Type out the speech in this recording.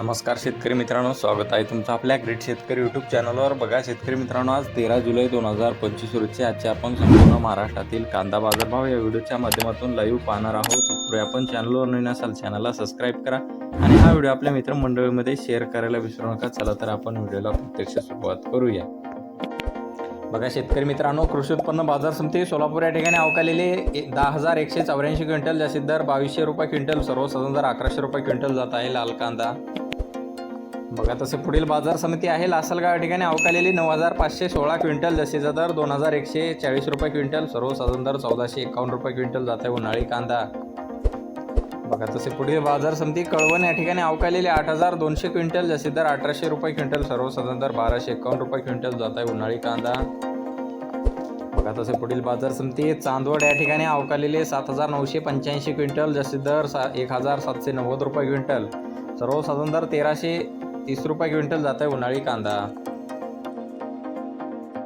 नमस्कार शेतकरी मित्रांनो स्वागत आहे तुमचं आपल्या ग्रेट शेतकरी यूट्यूब चॅनलवर बघा शेतकरी मित्रांनो आज तेरा जुलै दोन हजार पंचवीस रोजचे आजचे आपण संपूर्ण महाराष्ट्रातील कांदा बाजारभाव या व्हिडिओच्या माध्यमातून लाईव्ह पाहणार आहोत. तत्पूर्वी आपण चॅनलवर नवीन असाल चॅनलला सबस्क्राईब करा. आणि हा व्हिडिओ आपल्या मित्रमंडळीमध्ये शेअर करायला विसरू नका. चला तर आपण व्हिडिओला प्रत्यक्ष सुरुवात करूया. बघा शेतकरी मित्रांनो कृषी उत्पन्न बाजार समिती सोलापूर या ठिकाणी अवकालेले दहा हजार एकशे चौऱ्याऐंशी क्विंटल जास्तीत दर बावीसशे रुपये क्विंटल सर्वसाधारण दर अकराशे रुपये क्विंटल जात आहे लाल कांदा. बघा तसे पुढील बाजार समिती आहे. लासलगाव या ठिकाणी अवकालेली नऊ हजार पाचशे सोळा क्विंटल जास्तीचा दर दोन हजार एकशे चाळीस रुपये क्विंटल सर्वसाधारण दर चौदाशे एकावन्न रुपये क्विंटल जात आहे उन्हाळी कांदा. बघा तसे पुढील बाजार समिती कळवण या ठिकाणी अवकालेले आठ हजार दोनशे क्विंटल जास्तीत दर अठराशे रुपये क्विंटल सर्वसाधारण दर बाराशे एकावन्न रुपये क्विंटल जात आहे उन्हाळी कांदा. बघा तसे पुढील बाजार समिती चांदवड या ठिकाणी अवकालेले सात हजार नऊशे पंच्याऐंशी क्विंटल जास्तीत दर सा एक हजार सातशे नव्वद रुपये क्विंटल. सर्वसाधारण दर तेराशे तीस रुपये क्विंटल जात आहे उन्हाळी कांदा.